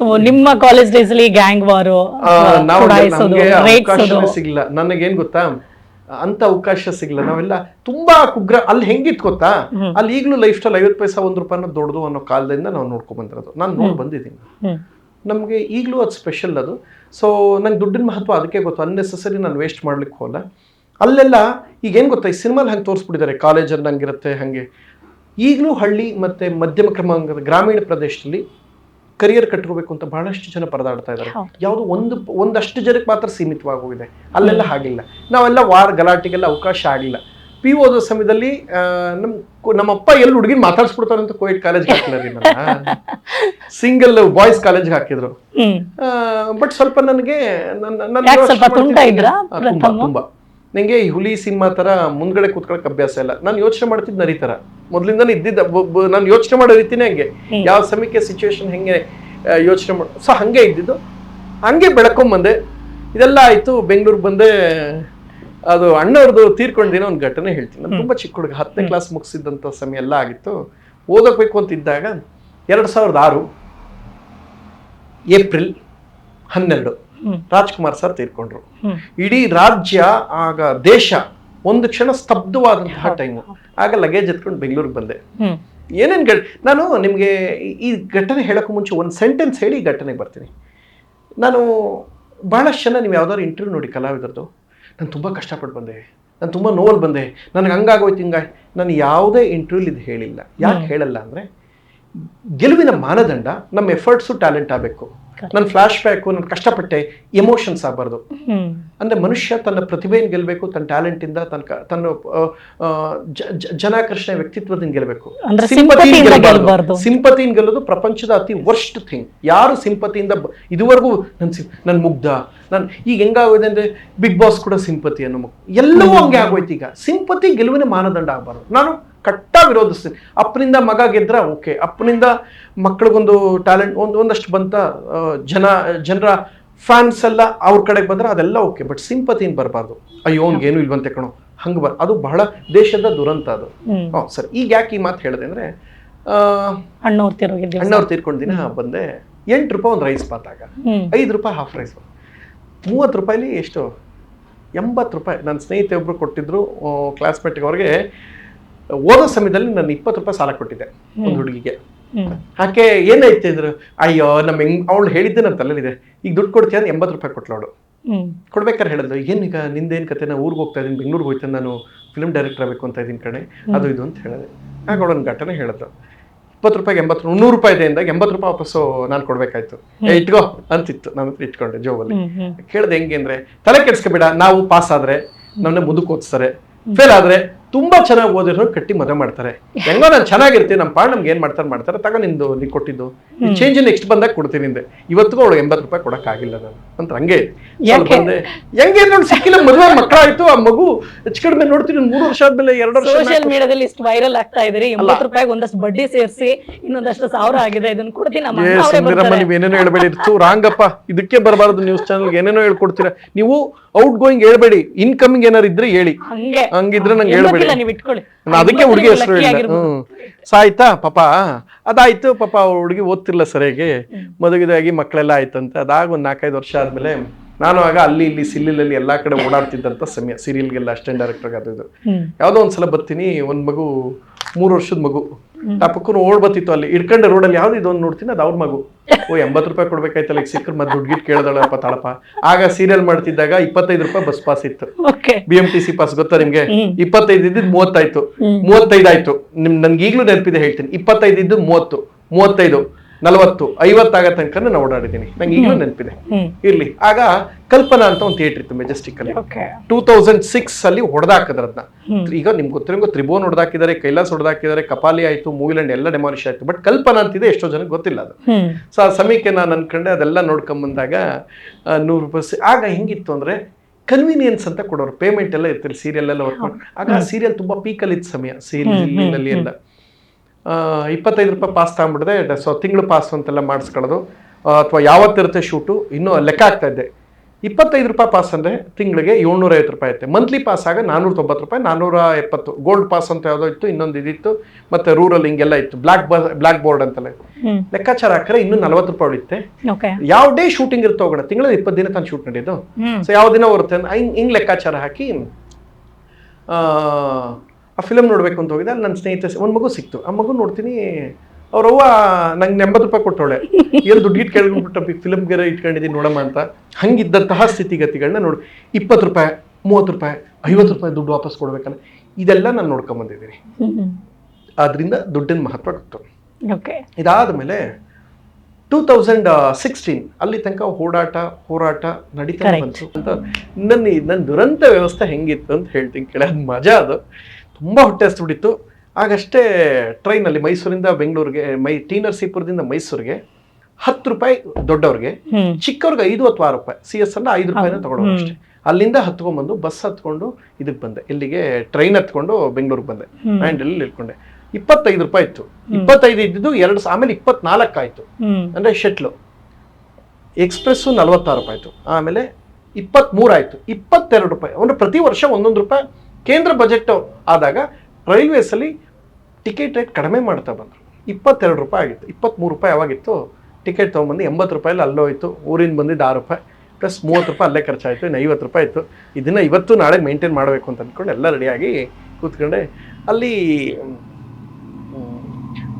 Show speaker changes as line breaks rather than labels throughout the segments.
So ನಿಮ್ಮ college days ಅಲ್ಲಿ gang ವಾರು
ಸಿಗ್ಲಿಲ್ಲ. ನನಗೇನ್ ಗೊತ್ತಾ? ಅಂತ ಅವಕಾಶ ಸಿಗ್ಲಿಲ್ಲ. ನಾವೆಲ್ಲ ತುಂಬಾ ಕುಗ್ರ ಅಲ್ಲಿ ಹೆಂಗಿತ್ತು ಗೊತ್ತಾ? ಅಲ್ಲಿ ಈಗಲೂ ಲೈಫ್ ಸ್ಟೈಲ್ ಐವತ್ತು ಪೈಸಾ ಒಂದ್ ರೂಪಾಯಿನ ದೊಡ್ಡದು ಅನ್ನೋ ಕಾಲದಿಂದ ನಾವು ನೋಡ್ಕೊಂಡ್ ಬಂದಿರೋದು. ನಾನು ನೋಡಿ ಬಂದಿದ್ದೀನಿ. ನಮಗೆ ಈಗಲೂ ಅದು ಸ್ಪೆಷಲ್ ಅದು. ಸೊ ನಂಗೆ ದುಡ್ಡಿನ ಮಹತ್ವ ಅದಕ್ಕೆ ಗೊತ್ತು. ಅನ್ನೆಸೆಸರಿ ನಾನು ವೇಸ್ಟ್ ಮಾಡ್ಲಿಕ್ಕೆ ಹೋಗಲ್ಲ ಅಲ್ಲೆಲ್ಲ ಈಗ ಏನು ಗೊತ್ತಾ? ಈ ಸಿನಿಮಾಲಿ ಹಂಗೆ ತೋರಿಸ್ಬಿಟ್ಟಿದ್ದಾರೆ. ಕಾಲೇಜಲ್ಲಿ ಹಂಗಿರುತ್ತೆ ಹಾಗೆ. ಈಗಲೂ ಹಳ್ಳಿ ಮತ್ತು ಮಧ್ಯಮ ಕ್ರಮಾಂಕದ ಗ್ರಾಮೀಣ ಪ್ರದೇಶದಲ್ಲಿ ಕರಿಯರ್ ಕಟ್ಕೋಬೇಕು ಅಂತ ಬಹಳಷ್ಟು ಜನ ಪರದಾಡ್ತಾ ಇದ್ದಾರೆ. ಯಾವುದು ಒಂದು ಒಂದಷ್ಟು ಜನಕ್ಕೆ ಮಾತ್ರ ಸೀಮಿತವಾಗೋಗಿದೆ. ಅಲ್ಲೆಲ್ಲ ಹಾಗಿಲ್ಲ. ನಾವೆಲ್ಲ ವಾರ ಗಲಾಟೆಗೆಲ್ಲ ಅವಕಾಶ ಆಗಿಲ್ಲ. ಪಿ ಓದೋ ಸಮಯದಲ್ಲಿ ನಮ್ ನಮ್ಮಪ್ಪ ಎಲ್ಲಿ ಹುಡುಗಿನ ಮಾತಾಡ್ಸ್ಬಿಡ್ತಾರೆ ಅಂತ ಕೋವಿಡ್ ಕಾಲೇಜ್ ಹಾಕಿಲ್ಲ ಸಿಂಗಲ್ ಬಾಯ್ಸ್ ಕಾಲೇಜ್ ಹಾಕಿದ್ರು. ಬಟ್ ಸ್ವಲ್ಪ ನನಗೆ ನನ್ನ- ತುಂಬಾ.
ಪ್ರಥಮ?
ತುಂಬಾ ನಂಗೆ ಈ ಹುಲಿ ಸಿನಿಮಾ ತರ ಮುಂದ್ಗಡೆ ಕೂತ್ಕೊಳಕ್ ಅಭ್ಯಾಸ ಇಲ್ಲ. ನಾನು ಯೋಚನೆ ಮಾಡ್ತಿದ್ ನರಿತರ ಮೊದಲಿಂದನೇ ಇದ್ದಿದ್ದ ನಾನು ಯೋಚನೆ ಮಾಡೋ ರೀತಿನೇ ಹಂಗೆ. ಯಾವ ಸಮಯಕ್ಕೆ ಸಿಚುವೇಶನ್ ಹೆಂಗೆ ಯೋಚನೆ ಮಾಡ ಸೊ ಹಂಗೆ ಇದ್ದಿದ್ದು. ಹಂಗೆ ಬೆಳಕೊಂಬಂದೆ. ಇದೆಲ್ಲ ಆಯಿತು ಬೆಂಗಳೂರಿಗೆ ಬಂದೆ ಅದು ಅಣ್ಣವ್ರದ್ದು ತೀರ್ಕೊಂಡಿನ ಒಂದು ಘಟನೆ ಹೇಳ್ತೀನಿ. ನಾನು ತುಂಬಾ ಚಿಕ್ಕ ಹುಡುಗ ಹತ್ತನೇ ಕ್ಲಾಸ್ ಮುಗಿಸಿದ್ದಂಥ ಸಮಯ ಎಲ್ಲ ಆಗಿತ್ತು. ಓದೋಕ್ಬೇಕು ಅಂತ ಇದ್ದಾಗ ಎರಡು ಸಾವಿರದ ಆರು ಏಪ್ರಿಲ್ ಹನ್ನೆರಡು. ರಾಜ್ಕುಮಾರ್ ಸರ್ ತೀರ್ಕೊಂಡ್ರು. ಇಡೀ ರಾಜ್ಯ ಆಗ ದೇಶ ಒಂದು ಕ್ಷಣ ಸ್ತಬ್ಧವಾದಂತಹ ಟೈಮು ಆಗ ಲಗೇಜ್ ಎತ್ಕೊಂಡು ಬೆಂಗಳೂರಿಗೆ ಬಂದೆ. ಏನೇನು ಘಟ ನಾನು ನಿಮಗೆ ಈ ಘಟನೆ ಹೇಳೋಕ್ಕೂ ಮುಂಚೆ ಒಂದು ಸೆಂಟೆನ್ಸ್ ಹೇಳಿ ಈ ಘಟನೆಗೆ ಬರ್ತೀನಿ. ನಾನು ಭಾಳಷ್ಟು ಜನ ನೀವು ಯಾವ್ದಾದ್ರು ಇಂಟರ್ವ್ಯೂ ನೋಡಿ ಕಲಾವಿದರದು ನಾನು ತುಂಬ ಕಷ್ಟಪಟ್ಟು ಬಂದೆ. ನಾನು ತುಂಬ ನೋವಲ್ಲಿ ಬಂದೆ. ನನಗೆ ಹಂಗಾಗೋಯ್ತು ಹಿಂಗ ನಾನು ಯಾವುದೇ ಇಂಟರ್ವ್ಯೂಲಿ ಇದು ಹೇಳಿಲ್ಲ. ಯಾಕೆ ಹೇಳಲ್ಲ ಅಂದರೆ ಗೆಲುವಿನ ಮಾನದಂಡ ನಮ್ಮ ಎಫರ್ಟ್ಸು ಟ್ಯಾಲೆಂಟ್ ಆಗಬೇಕು. ನನ್ನ ಫ್ಲಾಶ್ ಬ್ಯಾಕ್ ನಾನು ಕಷ್ಟಪಟ್ಟೆ ಎಮೋಷನ್ಸ್ ಆಗಬಾರ್ದು. ಅಂದ್ರೆ ಮನುಷ್ಯ ತನ್ನ ಪ್ರತಿಭೆಯನ್ನು ಗೆಲ್ಲಬೇಕು ತನ್ನ ಟ್ಯಾಲೆಂಟ್ ಇಂದ ತನ್ನ ತನ್ನ ಜನಾಕರ್ಷಣೆ ವ್ಯಕ್ತಿತ್ವದಿಂದ ಗೆಲ್ಲಬೇಕು. ಸಿಂಪತಿಯಿಂದ ಗೆಲ್ಲೋದು ಪ್ರಪಂಚದ ಅತಿ ವರ್ಸ್ಟ್ ಥಿಂಗ್ ಯಾರು ಸಿಂಪತಿಯಿಂದ ಇದುವರೆಗೂ ನನ್ನ ನನ್ ಮುಗ್ಧ ನಾನು ಈಗ ಹೆಂಗಾಗೋದೆ ಅಂದ್ರೆ ಬಿಗ್ ಬಾಸ್ ಕೂಡ ಸಿಂಪತಿ ಅನ್ನೋ ಎಲ್ಲವೂ ಹಂಗೆ ಆಗೋಯ್ತು ಈಗ. ಸಿಂಪತಿ ಗೆಲುವಿನ ಮಾನದಂಡ ಆಗಬಾರ್ದು. ನಾನು ಕಟ್ಟ ವಿರೋಧಿಸ್ತೀನಿ. ಅಪ್ಪನಿಂದ ಮಗ ಗೆದ್ರ ಓಕೆ. ಅಪ್ಪನಿಂದ ಮಕ್ಕಳಿಗೊಂದು ಟ್ಯಾಲೆಂಟ್ ಒಂದು ಒಂದಷ್ಟು ಬಂತ ಜನ ಜನರ ಫ್ಯಾನ್ಸ್ ಎಲ್ಲ ಅವ್ರ ಕಡೆಗೆ ಬಂದ್ರೆ ಅದೆಲ್ಲ ಓಕೆ. ಬಟ್ ಸಿಂಪತಿಯಿಂದ ಬರಬಾರ್ದು. ಅಯ್ಯೋ ಏನು ಇಲ್ವಂತೆ ಕಣೋ. ಹಂಗೆ ಬರ್ ಅದು ಬಹಳ ದೇಶದ ದುರಂತ ಅದು. ಹಾಂ ಸರ್. ಈಗ ಯಾಕೆ ಈ ಮಾತು ಹೇಳಿದೆ ಅಂದರೆ
ಅಣ್ಣವ್ರು
ತೀರ್ಕೊಂಡ ದಿನ ಬಂದೆ ಎಂಟು ರೂಪಾಯಿ ಒಂದು ರೈಸ್ ಬಾತಾಗ ಐದು ರೂಪಾಯಿ ಹಾಫ್ ರೈಸ್ ಮೂವತ್ತು ರೂಪಾಯಿಲಿ ಎಷ್ಟು? ಎಂಬತ್ತು ರೂಪಾಯಿ. ನನ್ನ ಸ್ನೇಹಿತೆ ಒಬ್ರು ಕೊಟ್ಟಿದ್ರು ಕ್ಲಾಸ್ಮೇಟ್ಗೆ ಅವ್ರಿಗೆ ಓದೋ ಸಮಯದಲ್ಲಿ ನಾನು ಇಪ್ಪತ್ತು ರೂಪಾಯಿ ಸಾಲ ಕೊಟ್ಟಿದ್ದೆ ಒಂದು ಹುಡುಗಿಗೆ. ಆಕೆ ಏನಾಯ್ತು ಇದ್ರು ಅಯ್ಯೋ ನಮ್ಮ ಹೆಂಗ್ ಅವಳು ಹೇಳಿದ್ದೆ ನನ್ನ ತಲೆಲಿದೆ ಈಗ ದುಡ್ಡು ಕೊಡ್ತೀಯ ಅಂದ್ರೆ ಎಂಬತ್ತು ರೂಪಾಯಿ ಕೊಟ್ಲು ಅವಳು. ಕೊಡ್ಬೇಕಾರೆ ಹೇಳಿದ್ಲು ಏನೀಗ ನಿಂದೇನು ಕತೆ ನಾನು ಊರಿಗೆ ಹೋಗ್ತಾ ಇದ್ದೀನಿ ಬೆಂಗಳೂರಿಗೆ ಹೋಯ್ತಾನೆ ನಾನು ಫಿಲ್ಮ್ ಡೈರೆಕ್ಟರ್ ಆಗಬೇಕು ಅಂತ ಇದ್ದೀನಿ ಕಣೆ. ಅದು ಇದು ಅಂತ ಹೇಳಿದೆ. ಆಗ ಅವಳೊಂದು ಘಟನೆ ಹೇಳಿದ್ರು ಇಪ್ಪತ್ತು ರೂಪಾಯಿಗೆ ಎಂಬತ್ತು ನೂರು ರೂಪಾಯಿ ಇದೆ ಅಂದಾಗ ಎಂಬತ್ತು ರೂಪಾಯಿ ವಾಪಸ್ಸು ನಾನು ಕೊಡ್ಬೇಕಾಯ್ತು. ಏ ಇಟ್ಕೋ ಅಂತಿತ್ತು ನಾನು ಹತ್ರ ಇಟ್ಕೊಂಡೆ ಜೋಬಲ್ಲಿ. ಕೇಳಿದೆ ಹೆಂಗೆ ಅಂದ್ರೆ ತಲೆ ಕೆಡ್ಸ್ಕೊಬೇಡ ನಾವು ಪಾಸ್ ಆದ್ರೆ ನಮ್ಮನ್ನ ಮುಂದಕ್ಕೆ ಓದಿಸ್ತಾರೆ. ಫೇಲ್ ಆದ್ರೆ ತುಂಬಾ ಚೆನ್ನಾಗಿ ಓದಿರೋ ಕಟ್ಟಿ ಮದುವೆ ಮಾಡ್ತಾರೆ. ಹೆಂಗೋ ನಾನು ಚೆನ್ನಾಗಿರ್ತೀನಿ ನಮ್ಮ ಪಾಡ್ ನಮ್ಗೆ ಏನ್ ಮಾಡ್ತಾರೆ ಮಾಡ್ತಾರೆ ತಗ ನಿಂದು ನೀ ಕೊಟ್ಟಿದ್ದು. ಚೇಂಜ್ ನೆಕ್ಸ್ಟ್ ಬಂದಾಗ ಕೊಡ್ತೀನಿ ನಿಂದೆ ಇವತ್ತಿಗೂ ಅವಳು ಎಂಬತ್ತು ರೂಪಾಯಿ ಕೊಡಕ್ ಆಗಿಲ್ಲ ನಾನು. ಅಂತ ಹಂಗೆ? ಬಂದೆ. ಹೆಂಗೆ ನೋಡಿ ಸಿಕ್ಕಿಲ್ಲ ಮದುವೆ ಮಕ್ಕಳಾಯ್ತು ಆ ಮಗು ಹೆಚ್ಚು ಕಡಿಮೆ ನೋಡ್ತೀನಿ ಮೂರು ವರ್ಷ ಆದ್ಮೇಲೆ ಎರಡು ವರ್ಷ
ಸೋಷಿಯಲ್ ಮೀಡಿಯಾದಲ್ಲಿ ಇಷ್ಟು ವೈರಲ್ ಆಗ್ತಾ ಇದ್ರಿ ಎಂಬತ್ತು ರೂಪಾಯಿಗೆ ಒಂದಷ್ಟು ಬಡ್ಡಿ ಸೇರಿಸಿ ಇನ್ನೊಂದಷ್ಟು ಸಾವಿರ ಆಗಿದೆ. ಇದನ್ನು ಕೊಡ್ತೀನಿ ನಮ್ಮ
ಏ
ಅಣ್ಣ ಅವರೇ
ಸುಂದರಮ್ಮ ನೀವು ಏನೇನೋ ಹೇಳ್ಬೇಡಿ. ಇತ್ತು ರಾಂಗಪ್ಪ ಇದಕ್ಕೆ ಬರಬಾರದು ನ್ಯೂಸ್ ಚಾನಲ್ಗೆ ಏನೇನೋ ಹೇಳ್ಕೊಡ್ತೀರಾ. ನೀವು ಔಟ್ ಗೋಯಿಂಗ್ ಹೇಳ್ಬೇಡಿ. ಇನ್ಕಮಿಂಗ್ ಏನಾರು ಇದ್ರೆ ಹೇಳಿ.
ಹಂಗೆ.
ಹಂಗಿದ್ರೆ ನಂಗೆ ಹೇಳ್ಬೇಡಿ. ಅದಕ್ಕೆ ಹುಡುಗಿ ಹೆಸರು ಸಾಯ್ತಾ ಪಾಪ. ಅದಾಯ್ತು. ಪಾಪ ಹುಡುಗಿ ಓದ್ತಿರ್ಲ ಸರಿಯಾಗಿ. ಮದುವೆದಾಗಿ ಮಕ್ಕಳೆಲ್ಲ ಆಯ್ತಂತೆ. ಅದಾಗ ಒಂದು ನಾಲ್ಕೈದು ವರ್ಷ ಆದ್ಮೇಲೆ ನಾನು ಆಗ ಅಲ್ಲಿ ಇಲ್ಲಿ ಸಿಲ್ಲಿಲಲ್ಲಿ ಎಲ್ಲಾ ಕಡೆ ಓಡಾಡ್ತಿದ್ದಂತ ಸಮಯ. ಸೀರಿಯಲ್ಗೆಲ್ಲ ಅಸಿಸ್ಟೆಂಟ್ ಡೈರೆಕ್ಟರ್
ಹ್ಮ್.
ಯಾವುದೋ ಒಂದ್ಸಲ ಬರ್ತೀನಿ. ಒಂದ್ ಮಗು ಮೂರು ವರ್ಷದ ಮಗು. ಆ ಪಕ್ಕನ ಓಡ್ ಬತ್ತಿತ್ತು ಅಲ್ಲಿ. ಇಡ್ಕೊಂಡೆ ರೋಡಲ್ಲಿ ಯಾವ್ದು ಇದೊಂದು ನೋಡ್ತೀನಿ? ಅದು ಅವ್ರ ಮಗು. ಓ ಎಂಬತ್ತು ರೂಪಾಯಿ ಕೊಡ್ಬೇಕಾಯ್ತಲ್ಲ ಈಗ ಸಿಕ್ಕರ್ ಮತ್ತೆ ದುಡ್ಡು ಗಿಟ್ ಕೇಳ್ದಳಪ್ಪ ತಾಳಪ್ಪ. ಆಗ ಸೀರಿಯಲ್ ಮಾಡ್ತಿದ್ದಾಗ ಇಪ್ಪತ್ತೈದು ರೂಪಾಯಿ ಬಸ್ ಪಾಸ್ ಇತ್ತು. B M T C pass ಗೊತ್ತಾ ನಿಮ್ಗೆ. ಇಪ್ಪತ್ತೈದು ಇದ್ದಿದ್ದು ಮೂವತ್ತಾಯ್ತು. ಮೂವತ್ತೈದು ಆಯ್ತು. ನಿಮ್ ನನ್ಗೆ ಈಗಲೂ ನೆನಪಿದೆ ಹೇಳ್ತೀನಿ. ಇಪ್ಪತ್ತೈದು ಇದ್ದು ಮೂವತ್ತು. ಮೂವತ್ತೈದು. ನಲವತ್ತು ಐವತ್ತಾಗ ತನಕ ನಾನು ಓಡಾಡಿದ್ದೀನಿ. ನಂಗೆ ಈಗಲೂ ನೆನಪಿದೆ. ಇರ್ಲಿ. ಆಗ ಕಲ್ಪನಾ ಅಂತ ಒಂದು ಥಿಯೇಟರ್ ಇತ್ತು ಮೆಜೆಸ್ಟಿಕ್ ಅಲ್ಲಿ. ಟೂ ತೌಸಂಡ್ ಸಿಕ್ಸ್ ಅಲ್ಲಿ
ಹೊಡೆದಾಕದ್ರದ್ನ
ಈಗ ನಿಮ್ಗೆ ಗೊತ್ತಿರಂಗೋ ತ್ರಿಭುವನ್ ಹೊಡೆದಾಕಿದ್ದಾರೆ ಕೈಲಾಸ್ ಹೊಡೆದಾಕಿದ್ದಾರೆ ಕಪಾಲಿ ಆಯ್ತು ಮೂವಿಲ್ಯಾಂಡ್ ಎಲ್ಲ ಡೆಮಾಲಿಷ್ ಆಯ್ತು. ಬಟ್ ಕಲ್ಪನಾ ಅಂತಿದೆ ಎಷ್ಟೋ ಜನಕ್ಕೆ ಗೊತ್ತಿಲ್ಲ ಅದು. ಸೊ ಆ ಸಮಯಕ್ಕೆ ನಾನು ಅನ್ಕೊಂಡೆ ಅದೆಲ್ಲ ನೋಡ್ಕೊಂಬಂದಾಗ ನೂರು ರೂಪಾಯಿ ಆಗ ಹೆಂಗಿತ್ತು ಅಂದ್ರೆ ಕನ್ವೀನಿಯನ್ಸ್ ಅಂತ ಕೊಡೋರು. ಪೇಮೆಂಟ್ ಎಲ್ಲ ಇರ್ತಾರೆ ಸೀರಿಯಲ್ ಎಲ್ಲ ವರ್ಕ್ ಆಗ ಸೀರಿಯಲ್ ತುಂಬಾ ಪೀಕಲ್ ಇತ್ತು ಸಮಯ. ಸೀರಿಯಲ್ ಎಲ್ಲ. ಇಪ್ಪತ್ತೈದು ರೂಪಾಯಿ ಪಾಸ್ ತಗೊಂಡ್ಬಿಡ್ದೆ ಸೊ ತಿಂಗಳು ಪಾಸ್ ಅಂತೆಲ್ಲ ಮಾಡಿಸ್ಕೊಳ್ಳೋದು. ಅಥವಾ ಯಾವತ್ತಿರುತ್ತೆ ಶೂಟು ಇನ್ನೂ ಲೆಕ್ಕ ಆಗ್ತಾ ಇದ್ದೆ ಇಪ್ಪತ್ತೈದು ರೂಪಾಯಿ ಪಾಸ್ ಅಂದರೆ ತಿಂಗಳಿಗೆ ಏಳ್ನೂರ ಐವತ್ತು ರೂಪಾಯಿ ಐತೆ ಮಂತ್ಲಿ ಪಾಸ್ ಆಗ ನಾನ್ನೂರ ತೊಂಬತ್ತು ರೂಪಾಯಿ ನಾನ್ನೂರ ಎಪ್ಪತ್ತು ಗೋಲ್ಡ್ ಪಾಸ್ ಅಂತ ಯಾವುದೋ ಇತ್ತು ಇನ್ನೊಂದು ಇದಿತ್ತು. ಮತ್ತೆ ರೂರಲ್ ಹಿಂಗೆಲ್ಲ ಇತ್ತು. ಬ್ಲಾಕ್ ಬ್ಲಾಕ್ ಬ್ಲ್ಯಾಕ್ ಬೋರ್ಡ್
ಅಂತಲೇ
ಲೆಕ್ಕಾಚಾರ ಹಾಕಿದ್ರೆ ಇನ್ನೂ ನಲವತ್ತು ರೂಪಾಯಿ ಉಳಿತೆ ಯಾವ ಡೇ ಶೂಟಿಂಗ್ ಇರುತ್ತೆ ಹೋಗೋಣ ತಿಂಗಳ ಇಪ್ಪತ್ತು ದಿನ ತಾನು ಶೂಟ್ ನಡೆಯೋದು. ಸೊ ಯಾವ ದಿನ ಬರುತ್ತೆ ಹಿಂಗೆ ಲೆಕ್ಕಾಚಾರ ಹಾಕಿ ಆ, ಫಿಲಮ್ ನೋಡಬೇಕು ಅಂತ ಹೋಗಿದ್ದೆ ಅಲ್ಲಿ ನನ್ನ ಸ್ನೇಹಿತ ಒಂದು ಮಗು ಸಿಕ್ತು. ಆ ಮಗು ನೋಡ್ತೀನಿ ಅವ್ರವ್ವ ನಂಗೆ ಎಂಬತ್ತು ರೂಪಾಯಿ ಕೊಟ್ಟವಳೆ. ಎಲ್ಲಿ ದುಡ್ಡು ಇಟ್ಕೊಂಡ್ಬಿಟ್ಟು ಫಿಲಮ್ ಗೆರೆ ಇಟ್ಕೊಂಡಿದ್ದೀನಿ ನೋಡಮ್ಮ ಅಂತ. ಹಂಗಿದ್ದಂತಹ ಸ್ಥಿತಿಗತಿಗಳನ್ನ ನೋಡಿ ಇಪ್ಪತ್ತು ರೂಪಾಯಿ ಮೂವತ್ತು ರೂಪಾಯಿ ಐವತ್ತು ರೂಪಾಯಿ ದುಡ್ಡು ವಾಪಸ್ ಕೊಡ್ಬೇಕಲ್ಲ. ಇದೆಲ್ಲ ನಾನು ನೋಡ್ಕೊಂಬಂದಿದ್ದೀನಿ
ಬಂದಿದ್ದೀನಿ.
ಆದ್ರಿಂದ ದುಡ್ಡಿನ ಮಹತ್ವ ಗೊತ್ತು. ಇದಾದ ಮೇಲೆ ಟೂ ತೌಸಂಡ್ ಸಿಕ್ಸ್ಟೀನ್ ಅಲ್ಲಿ ತನಕ ಓಡಾಟ ಹೋರಾಟ ನಡೀತಾ ಬಂತು ಅಂತ. ನನ್ನ ನನ್ನ ದುರಂತ ವ್ಯವಸ್ಥೆ ಹೆಂಗಿತ್ತು ಅಂತ ಹೇಳ್ತೀನಿ ಕೇಳಿ ಅದು ಮಜಾ ಅದು. ತುಂಬ ಹೊಟ್ಟೆ ಹಸ್ಬಿಟ್ಟಿತ್ತು ಆಗಷ್ಟೇ ಟ್ರೈನಲ್ಲಿ ಮೈಸೂರಿಂದ ಬೆಂಗಳೂರಿಗೆ ಮೈ ಟಿ ನರಸೀಪುರದಿಂದ ಮೈಸೂರಿಗೆ ಹತ್ತು ರೂಪಾಯಿ ದೊಡ್ಡವ್ರಿಗೆ ಚಿಕ್ಕವ್ರಿಗೆ ಐದು ಅಥವಾ ಆರು ರೂಪಾಯಿ. ಸಿ ಎಸ್ ಅನ್ನ ಐದು ರೂಪಾಯಿನ
ಹೌದು.
ಅಷ್ಟೇ. ಅಲ್ಲಿಂದ ಹತ್ಕೊಂಡ್ಬಂದು ಬಸ್ ಹತ್ಕೊಂಡು ಇದಕ್ಕೆ ಬಂದೆ. ಇಲ್ಲಿಗೆ ಟ್ರೈನ್ ಹತ್ಕೊಂಡು ಬೆಂಗಳೂರಿಗೆ ಬಂದೆ.
ಮ್ಯಾಂಡಲ್ಲಿ
ಇಟ್ಕೊಂಡೆ ಇಳ್ಕೊಂಡೆ. ಇಪ್ಪತ್ತೈದು ರೂಪಾಯಿ ಇತ್ತು. ಇಪ್ಪತ್ತೈದು ಇದ್ದಿದ್ದು ಎರಡು ಆಮೇಲೆ ಇಪ್ಪತ್ನಾಲ್ಕು ಆಯಿತು. ಅಂದರೆ ಶೆಟ್ಲು. ಎಕ್ಸ್ಪ್ರೆಸ್ಸು ನಲ್ವತ್ತಾರು ರೂಪಾಯಿ ಆಯಿತು. ಆಮೇಲೆ ಇಪ್ಪತ್ತ್ಮೂರು ಆಯಿತು. ಇಪ್ಪತ್ತೆರಡು ರೂಪಾಯಿ. ಅಂದರೆ ಪ್ರತಿ ವರ್ಷ ಒಂದೊಂದು ರೂಪಾಯಿ ಕೇಂದ್ರ ಬಜೆಟ್ ಆದಾಗ ರೈಲ್ವೇಸಲ್ಲಿ ಟಿಕೆಟ್ ರೇಟ್ ಕಡಿಮೆ ಮಾಡ್ತಾ ಬಂದರು. ಇಪ್ಪತ್ತೆರಡು ರೂಪಾಯಿ ಆಗಿತ್ತು ಇಪ್ಪತ್ತ್ಮೂರು ರೂಪಾಯಿ ಯಾವಾಗಿತ್ತು? ಟಿಕೆಟ್ ತೊಗೊಂಬಂದು ಎಂಬತ್ತು ರೂಪಾಯಲ್ಲಿ ಅಲ್ಲೋಯ್ತು ಊರಿಂದ ಬಂದಿದ್ದು ಆರು ರೂಪಾಯಿ ಪ್ಲಸ್ ಮೂವತ್ತು ರೂಪಾಯಿ ಅಲ್ಲೇ ಖರ್ಚಾಯಿತು ಇನ್ನು ಐವತ್ತು ರೂಪಾಯಿ ಇತ್ತು. ಇದನ್ನು ಇವತ್ತು ನಾಳೆ ಮೇಂಟೈನ್ ಮಾಡಬೇಕು ಅಂತ ಅಂದ್ಕೊಂಡು ಎಲ್ಲ ರೆಡಿಯಾಗಿ ಕೂತ್ಕೊಂಡೆ. ಅಲ್ಲಿ